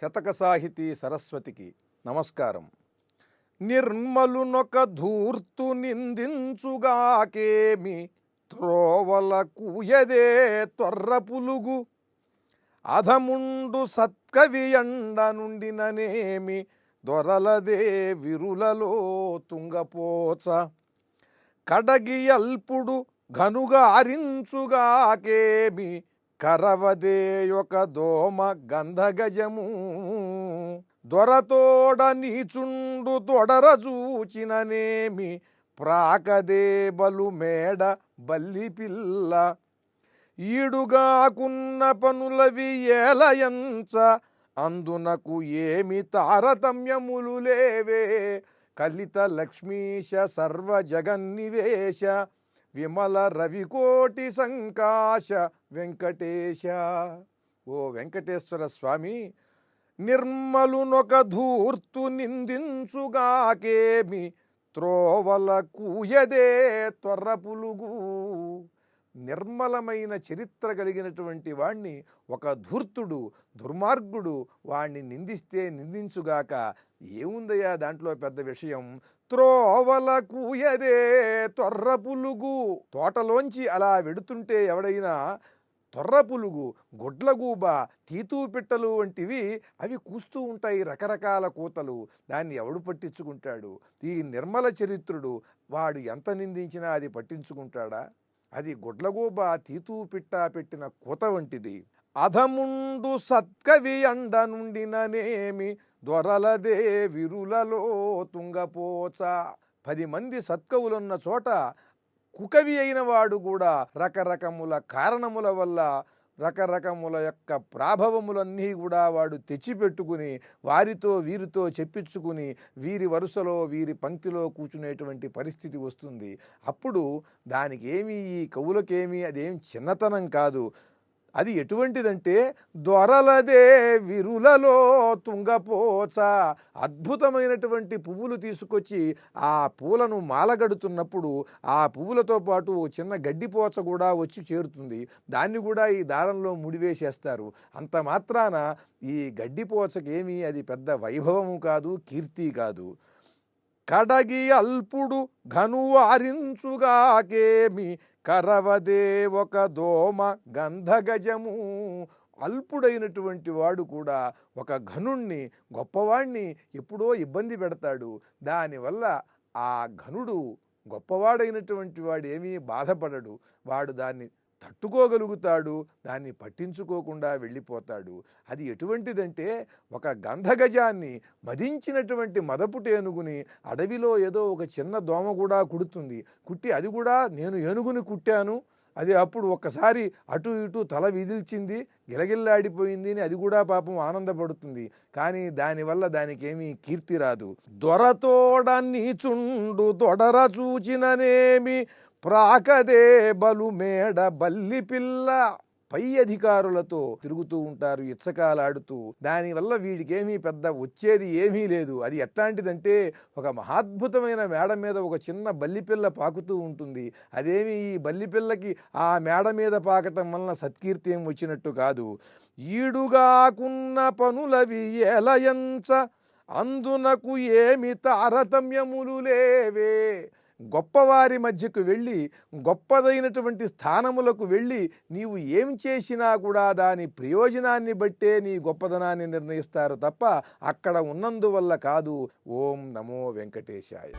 శతక సాహితీ సరస్వతికి నమస్కారం. నిర్మలునొక ధూర్తు నిందించుగాకేమి? త్రోవల కూయదే త్వర్ర పులుగు. అధముండు సత్కవి ఎండ నుండిననేమి? దొరలదే విరులలో తుంగపోచ. కడగి అల్పుడు ఘనుగా అరించుగాకేమి కరవదే ఒక దోమ గంధగజము. దొరతోడ నీచుండు తొడర చూచిననేమి. ప్రాకదే బలు మేడ బల్లి పిల్ల. ఈడుగాకున్న పనులవి ఏలయంచ. అందునకు ఏమి తారతమ్యములు లేవే. కలిత లక్ష్మీశ సర్వ జగన్నివేశ విమల రవికోటి సంకాశ వెంకటేశ. ఓ వెంకటేశ్వర స్వామి నిర్మలునొక ధూర్తు నిందించుగాకేమి? త్రోవల కూయదే త్వర్ర పులుగు. నిర్మలమైన చరిత్ర కలిగినటువంటి వాణ్ణి ఒక ధూర్తుడు దుర్మార్గుడు వాణ్ణి నిందిస్తే నిందించుగాక ఏముందయ్యా దాంట్లో పెద్ద విషయం? త్రోవల కూయదే తొర్ర పులుగు. తోటలోంచి అలా వెడుతుంటే ఎవడైనా తొర్ర పులుగు గుడ్లగూబ తీతూ పిట్టలు వంటివి అవి కూస్తూ ఉంటాయి రకరకాల కూతలు. దాన్ని ఎవడు పట్టించుకుంటాడు? ఈ నిర్మల చరిత్రుడు వాడు ఎంత నిందించినా అది పట్టించుకుంటాడా? అది గుడ్లగూబ తీతూ పిట్ట పెట్టిన కూత వంటిది. అధముండు సత్కవి అండ నుండిననేమి దొరలదే విరులలో తుంగపోచ. పది మంది సత్కవులున్న చోట కుకవి అయిన వాడు కూడా రకరకముల కారణముల వల్ల రకరకముల యొక్క ప్రాభవములన్నీ కూడా వాడు తెచ్చిపెట్టుకుని వారితో వీరితో చెప్పించుకుని వీరి వరుసలో వీరి పంక్తిలో కూర్చునేటువంటి పరిస్థితి వస్తుంది. అప్పుడు దానికేమీ ఈ కవులకేమి అదేం చిన్నతనం కాదు. అది ఎటువంటిదంటే దొరలదే విరులలో తుంగపోచ. అద్భుతమైనటువంటి పువ్వులు తీసుకొచ్చి ఆ పూలను మాలగడుతున్నప్పుడు ఆ పువ్వులతో పాటు చిన్న గడ్డిపోచ కూడా వచ్చి చేరుతుంది. దాన్ని కూడా ఈ దారంలో ముడివేసేస్తారు. అంత మాత్రాన ఈ గడ్డిపోచకేమీ అది పెద్ద వైభవము కాదు కీర్తి కాదు. కడగి అల్పుడు ఘనువారించుగాకేమి కరవదే ఒక దోమ గంధగజము. అల్పుడైనటువంటి వాడు కూడా ఒక ఘనుణ్ణి గొప్పవాణ్ణి ఎప్పుడో ఇబ్బంది పెడతాడు. దానివల్ల ఆ ఘనుడు గొప్పవాడైనటువంటి వాడు ఏమీ బాధపడడు. వాడు దాన్ని తట్టుకోగలుగుతాడు దాన్ని పట్టించుకోకుండా వెళ్ళిపోతాడు. అది ఎటువంటిదంటే ఒక గంధగజాన్ని మదించినటువంటి మదపుటి ఏనుగుని అడవిలో ఏదో ఒక చిన్న దోమ కూడా కుడుతుంది. కుట్టి అది కూడా నేను ఏనుగుని కుట్టాను. అది అప్పుడు ఒక్కసారి అటు ఇటు తల విదిల్చింది గిలగిల్లాడిపోయింది అని అది కూడా పాపం ఆనందపడుతుంది. కానీ దానివల్ల దానికేమీ కీర్తి రాదు. దొరతోడ చుండు దొడర చూచిననేమి ప్రాకదే బలు మేడ బల్లి పిల్ల పై అధికారులతో తిరుగుతూ ఉంటారు ఇచ్చకాలాడుతూ దానివల్ల వీడికేమీ పెద్ద వచ్చేది ఏమీ లేదు. అది ఎట్లాంటిదంటే ఒక మహాద్భుతమైన మేడ మీద ఒక చిన్న బల్లిపిల్ల పాకుతూ ఉంటుంది. అదేమి ఈ బల్లిపిల్లకి ఆ మేడ మీద పాకటం వలన సత్కీర్తి ఏం వచ్చినట్టు కాదు. ఈడుగాకున్న పనులవి ఎలయంచ అందునకు ఏమి తారతమ్యములు లేవే. గొప్పవారి మధ్యకు వెళ్ళి గొప్పదైనటువంటి స్థానములకు వెళ్ళి నీవు ఏం చేసినా కూడా దాని ప్రయోజనాన్ని బట్టే నీ గొప్పదనాన్ని నిర్ణయిస్తారు తప్ప అక్కడ ఉన్నందువల్ల కాదు. ఓం నమో వెంకటేశాయ.